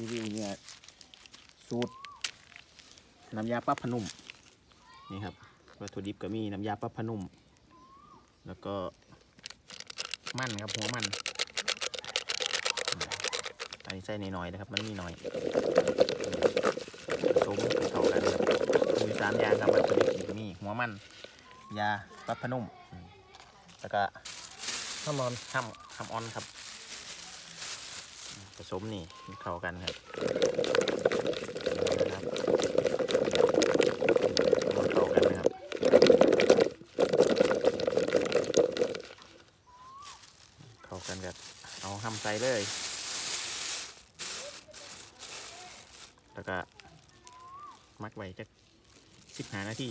รีวิวเนี่ยสูตรน้ำยาปรับพนุ่มนี่ครับวัตถุดิบก็มีน้ำยาปรับพนุ่ม แล้วก็มันครับหัวมันอันนี้ใส่นน้อยๆนะครับ มันมีน้อยผสมเข้ากันมีสามอย่างครับวัตถุดิบก็มีหัวมัน ยาปรับพนุ่ม แล้วก็ข้ามอนข้ามข้ามออนครับ ผสมนี่เข้ากันครับนะครับเข้ากันนะครับเข้ากันกับเอาห้ำใส่เลย แล้วก็มักไว้จักสิบหานาที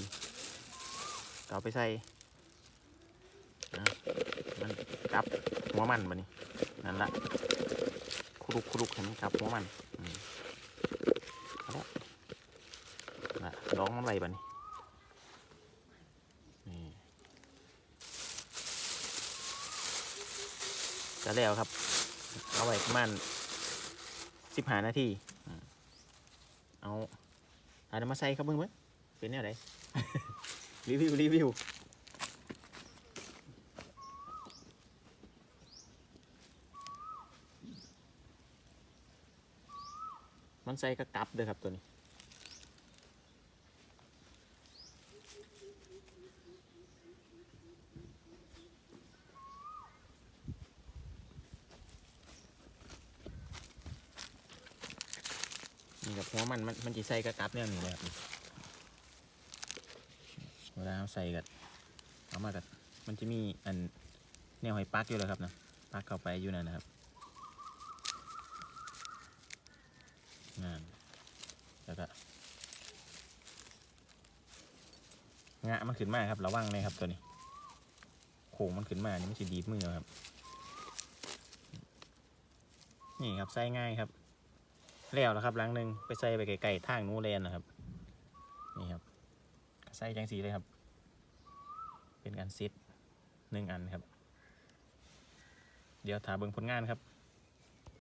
เอาไปใส่นะมันกลับหัวมันมานี่นั่นละ ครุกครุกเห็นไหมครับหัวมันอืมเอาละนะร้องน้ำไรบ้านี่นี่จะแล้วครับ เอาไว้ประมาณสิบห้านาทีอืมเอาเอาน้ำมาใส่ครับเพื่อนๆเป็นแนวไหนรีวิวรีวิว มันใส่กระกับเด้อครับตัวนี้ นี่กับหัวมันมันมันจะใส่กระกับเนี่ยนี่เลยครับเวลาเอาใส่กันเอามากันมันจะมีอันแนวหอยปักอยู่แล้วครับนะปักเข้าไปอยู่นั่นนะครับ นั่น แล้วก็งะมันขึ้นมาครับระวังเลยครับตัวนี้โค้งมันขึ้นมานี่มันจะดีบมือครับ นี่ครับใส่ง่ายครับ แล้วแล้วครับหลังหนึ่งไปใส่ไปไกลๆทางนู้นเลยนะครับ นี่ครับใส่จังสีเลยครับ เป็นการซิดหนึ่งอันครับ เดี๋ยวถาเบิ่งผลงานครับ